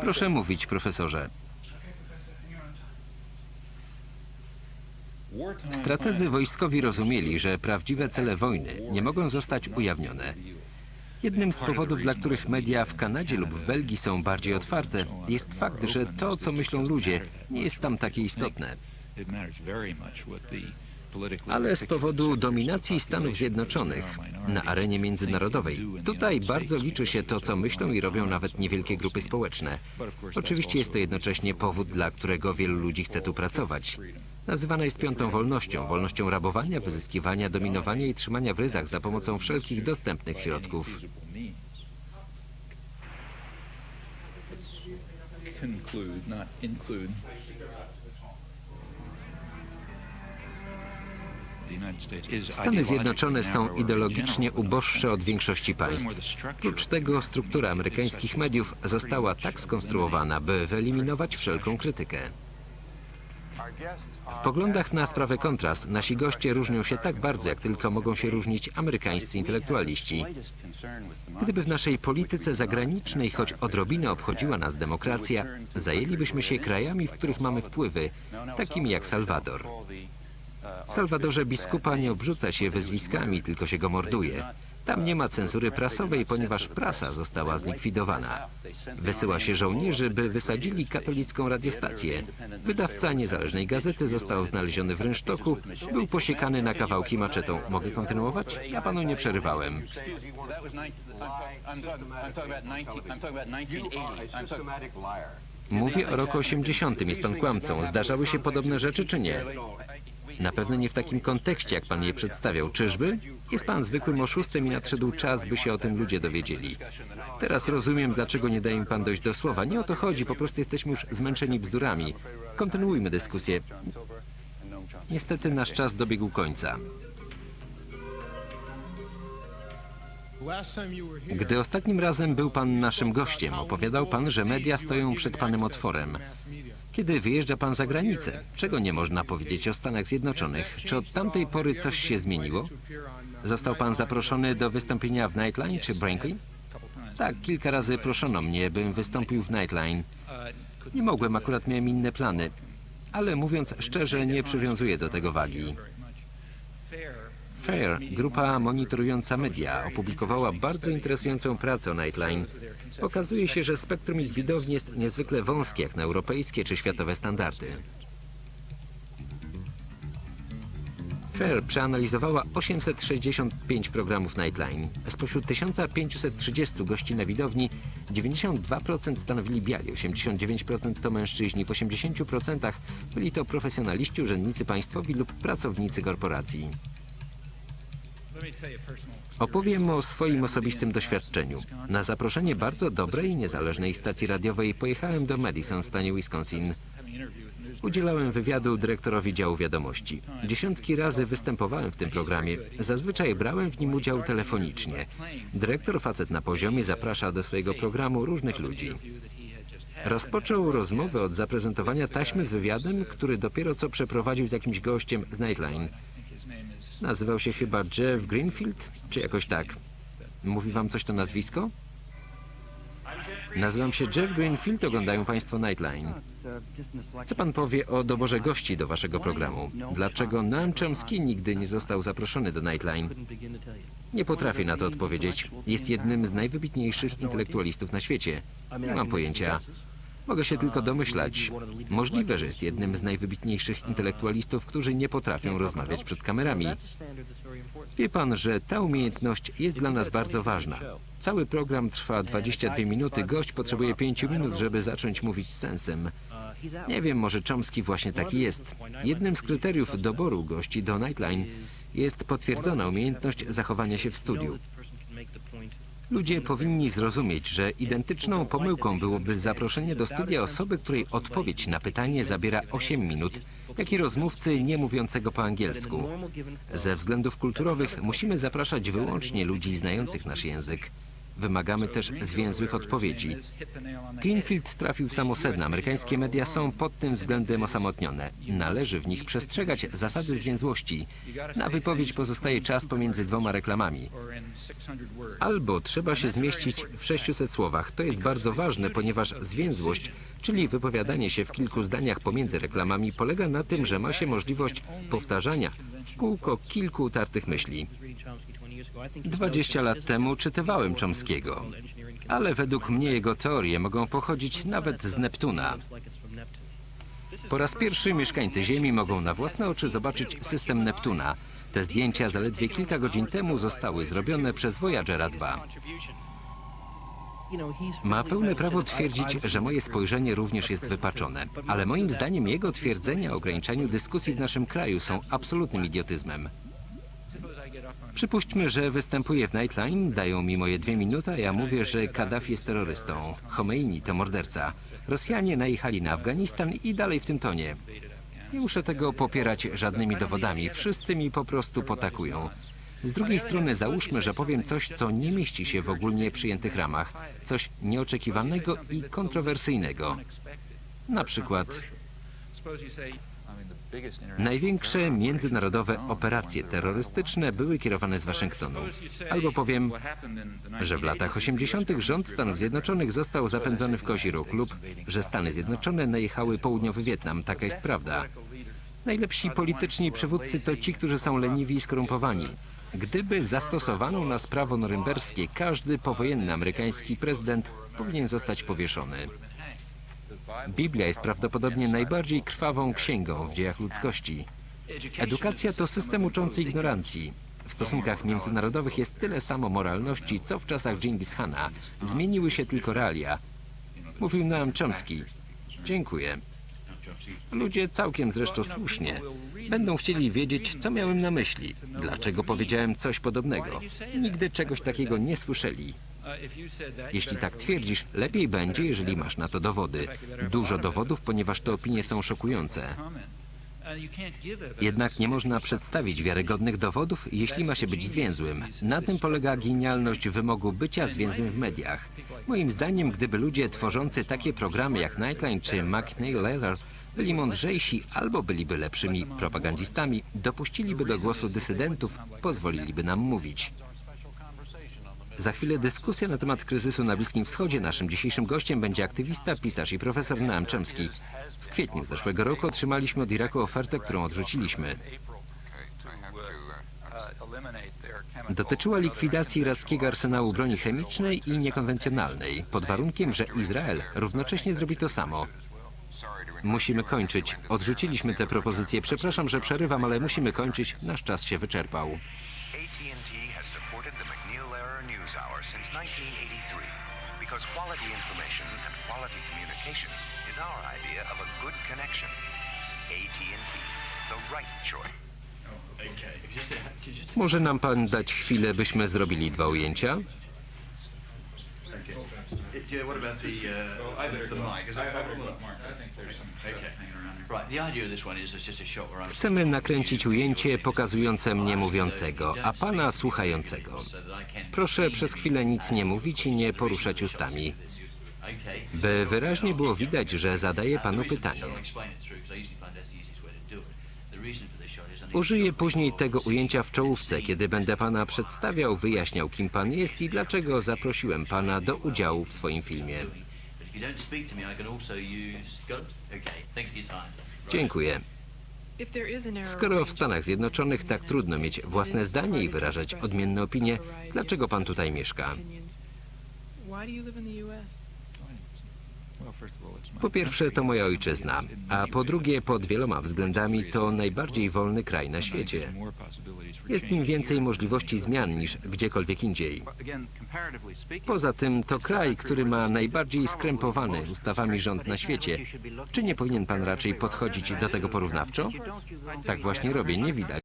Proszę mówić, profesorze. Strategzy wojskowi rozumieli, że prawdziwe cele wojny nie mogą zostać ujawnione. Jednym z powodów, dla których media w Kanadzie lub w Belgii są bardziej otwarte, jest fakt, że to, co myślą ludzie, nie jest tam takie istotne. Ale z powodu dominacji Stanów Zjednoczonych na arenie międzynarodowej, tutaj bardzo liczy się to, co myślą i robią nawet niewielkie grupy społeczne. Oczywiście jest to jednocześnie powód, dla którego wielu ludzi chce tu pracować. Nazywana jest piątą wolnością, wolnością rabowania, wyzyskiwania, dominowania i trzymania w ryzach za pomocą wszelkich dostępnych środków. Conclude, not include. Stany Zjednoczone są ideologicznie uboższe od większości państw. Oprócz tego struktura amerykańskich mediów została tak skonstruowana, by wyeliminować wszelką krytykę. W poglądach na sprawę kontrast nasi goście różnią się tak bardzo, jak tylko mogą się różnić amerykańscy intelektualiści. Gdyby w naszej polityce zagranicznej choć odrobinę obchodziła nas demokracja, zajęlibyśmy się krajami, w których mamy wpływy, takimi jak Salwador. W Salwadorze biskupa nie obrzuca się wyzwiskami, tylko się go morduje. Tam nie ma cenzury prasowej, ponieważ prasa została zlikwidowana. Wysyła się żołnierzy, by wysadzili katolicką radiostację. Wydawca niezależnej gazety został znaleziony w rynsztoku, był posiekany na kawałki maczetą. Mogę kontynuować? Ja panu nie przerywałem. That was 19, I'm, talking, I'm, talking about 19, I'm talking about 1980. I'm talking, Mówię o roku 80. Jest pan kłamcą. Zdarzały się podobne rzeczy, czy nie? Na pewno nie w takim kontekście, jak pan je przedstawiał. Czyżby? Jest pan zwykłym oszustem i nadszedł czas, by się o tym ludzie dowiedzieli. Teraz rozumiem, dlaczego nie daje mi pan dojść do słowa. Nie o to chodzi, po prostu jesteśmy już zmęczeni bzdurami. Kontynuujmy dyskusję. Niestety nasz czas dobiegł końca. Gdy ostatnim razem był pan naszym gościem, opowiadał pan, że media stoją przed panem otworem. Kiedy wyjeżdża pan za granicę? Czego nie można powiedzieć o Stanach Zjednoczonych? Czy od tamtej pory coś się zmieniło? Został pan zaproszony do wystąpienia w Nightline czy Brinkley? Tak, kilka razy proszono mnie, bym wystąpił w Nightline. Nie mogłem, akurat miałem inne plany. Ale mówiąc szczerze, nie przywiązuję do tego wagi. Fair, grupa monitorująca media, opublikowała bardzo interesującą pracę o Nightline. Okazuje się, że spektrum ich widowni jest niezwykle wąskie, jak na europejskie czy światowe standardy. Fair przeanalizowała 865 programów Nightline. Spośród 1530 gości na widowni 92% stanowili biali, 89% to mężczyźni, w 80% byli to profesjonaliści, urzędnicy państwowi lub pracownicy korporacji. Opowiem o swoim osobistym doświadczeniu. Na zaproszenie bardzo dobrej niezależnej stacji radiowej pojechałem do Madison w stanie Wisconsin. Udzielałem wywiadu dyrektorowi działu wiadomości. Dziesiątki razy występowałem w tym programie. Zazwyczaj brałem w nim udział telefonicznie. Dyrektor, facet na poziomie, zaprasza do swojego programu różnych ludzi. Rozpoczął rozmowę od zaprezentowania taśmy z wywiadem, który dopiero co przeprowadził z jakimś gościem z Nightline. Nazywał się chyba Jeff Greenfield, czy jakoś tak. Mówi wam coś to nazwisko? Nazywam się Jeff Greenfield, oglądają państwo Nightline. Co pan powie o doborze gości do waszego programu? Dlaczego Noam Chomsky nigdy nie został zaproszony do Nightline? Nie potrafię na to odpowiedzieć. Jest jednym z najwybitniejszych intelektualistów na świecie. Nie mam pojęcia. Mogę się tylko domyślać. Możliwe, że jest jednym z najwybitniejszych intelektualistów, którzy nie potrafią rozmawiać przed kamerami. Wie pan, że ta umiejętność jest dla nas bardzo ważna. Cały program trwa 22 minuty, gość potrzebuje 5 minut, żeby zacząć mówić sensem. Nie wiem, może Chomsky właśnie taki jest. Jednym z kryteriów doboru gości do Nightline jest potwierdzona umiejętność zachowania się w studiu. Ludzie powinni zrozumieć, że identyczną pomyłką byłoby zaproszenie do studia osoby, której odpowiedź na pytanie zabiera 8 minut, jak i rozmówcy nie mówiącego po angielsku. Ze względów kulturowych musimy zapraszać wyłącznie ludzi znających nasz język. Wymagamy też zwięzłych odpowiedzi. Greenfield trafił w. Amerykańskie media są pod tym względem osamotnione. Należy w nich przestrzegać zasady zwięzłości. Na wypowiedź pozostaje czas pomiędzy dwoma reklamami. Albo trzeba się zmieścić w 600 słowach. To jest bardzo ważne, ponieważ zwięzłość, czyli wypowiadanie się w kilku zdaniach pomiędzy reklamami, polega na tym, że ma się możliwość powtarzania w kółko kilku utartych myśli. 20 lat temu czytywałem Chomskiego, ale według mnie jego teorie mogą pochodzić nawet z Neptuna. Po raz pierwszy mieszkańcy Ziemi mogą na własne oczy zobaczyć system Neptuna. Te zdjęcia zaledwie kilka godzin temu zostały zrobione przez Voyagera 2. Ma pełne prawo twierdzić, że moje spojrzenie również jest wypaczone, ale moim zdaniem jego twierdzenia o ograniczaniu dyskusji w naszym kraju są absolutnym idiotyzmem. Przypuśćmy, że występuję w Nightline, dają mi moje dwie minuty, a ja mówię, że Kaddafi jest terrorystą, Khomeini to morderca, Rosjanie najechali na Afganistan i dalej w tym tonie. Nie muszę tego popierać żadnymi dowodami, wszyscy mi po prostu potakują. Z drugiej strony załóżmy, że powiem coś, co nie mieści się w ogólnie przyjętych ramach, coś nieoczekiwanego i kontrowersyjnego. Na przykład największe międzynarodowe operacje terrorystyczne były kierowane z Waszyngtonu. Albo powiem, że w latach 80. rząd Stanów Zjednoczonych został zapędzony w kozi róg lub że Stany Zjednoczone najechały południowy Wietnam. Taka jest prawda. Najlepsi polityczni przywódcy to ci, którzy są leniwi i skorumpowani. Gdyby zastosowano nas prawo norymberskie, każdy powojenny amerykański prezydent powinien zostać powieszony. Biblia jest prawdopodobnie najbardziej krwawą księgą w dziejach ludzkości. Edukacja to system uczący ignorancji. W stosunkach międzynarodowych jest tyle samo moralności, co w czasach Dżingis Hana. Zmieniły się tylko realia. Mówił Noam Chomsky. Dziękuję. Ludzie całkiem zresztą słusznie będą chcieli wiedzieć, co miałem na myśli, dlaczego powiedziałem coś podobnego. Nigdy czegoś takiego nie słyszeli. Jeśli tak twierdzisz, lepiej będzie, jeżeli masz na to dowody. Dużo dowodów, ponieważ te opinie są szokujące. Jednak nie można przedstawić wiarygodnych dowodów, jeśli ma się być zwięzłym. Na tym polega genialność wymogu bycia zwięzłym w mediach. Moim zdaniem, gdyby ludzie tworzący takie programy jak Nightline czy McNeil Leather byli mądrzejsi albo byliby lepszymi propagandistami, dopuściliby do głosu dysydentów, pozwoliliby nam mówić. Za chwilę dyskusja na temat kryzysu na Bliskim Wschodzie. Naszym dzisiejszym gościem będzie aktywista, pisarz i profesor Noam Chomsky. W kwietniu zeszłego roku otrzymaliśmy od Iraku ofertę, którą odrzuciliśmy. Dotyczyła likwidacji irackiego arsenału broni chemicznej i niekonwencjonalnej, pod warunkiem, że Izrael równocześnie zrobi to samo. Musimy kończyć. Odrzuciliśmy tę propozycję. Przepraszam, że przerywam, ale musimy kończyć. Nasz czas się wyczerpał. AT&T has supported the McNeil-Lehrer News Hour since 1983 because quality information and quality communications is our idea of a good connection. AT&T, the right choice. Może nam pan dać chwilę, byśmy zrobili dwa ujęcia? What about the, uh, the mic? Is that Right, the idea of this one is it's just a shot where I'm... Chcemy nakręcić ujęcie pokazujące mnie mówiącego, a pana słuchającego. Proszę przez chwilę nic nie mówić i nie poruszać ustami, by wyraźnie było widać, że zadaję panu pytanie. Użyję później tego ujęcia w czołówce, kiedy będę pana przedstawiał, wyjaśniał, kim pan jest i dlaczego zaprosiłem pana do udziału w swoim filmie. Dziękuję. Skoro w Stanach Zjednoczonych tak trudno mieć własne zdanie i wyrażać odmienne opinie, dlaczego pan tutaj mieszka? Po pierwsze, to moja ojczyzna, a po drugie, pod wieloma względami to najbardziej wolny kraj na świecie. Jest nim więcej możliwości zmian niż gdziekolwiek indziej. Poza tym to kraj, który ma najbardziej skrępowany ustawami rząd na świecie. Czy nie powinien pan raczej podchodzić do tego porównawczo? Tak właśnie robię, nie widać.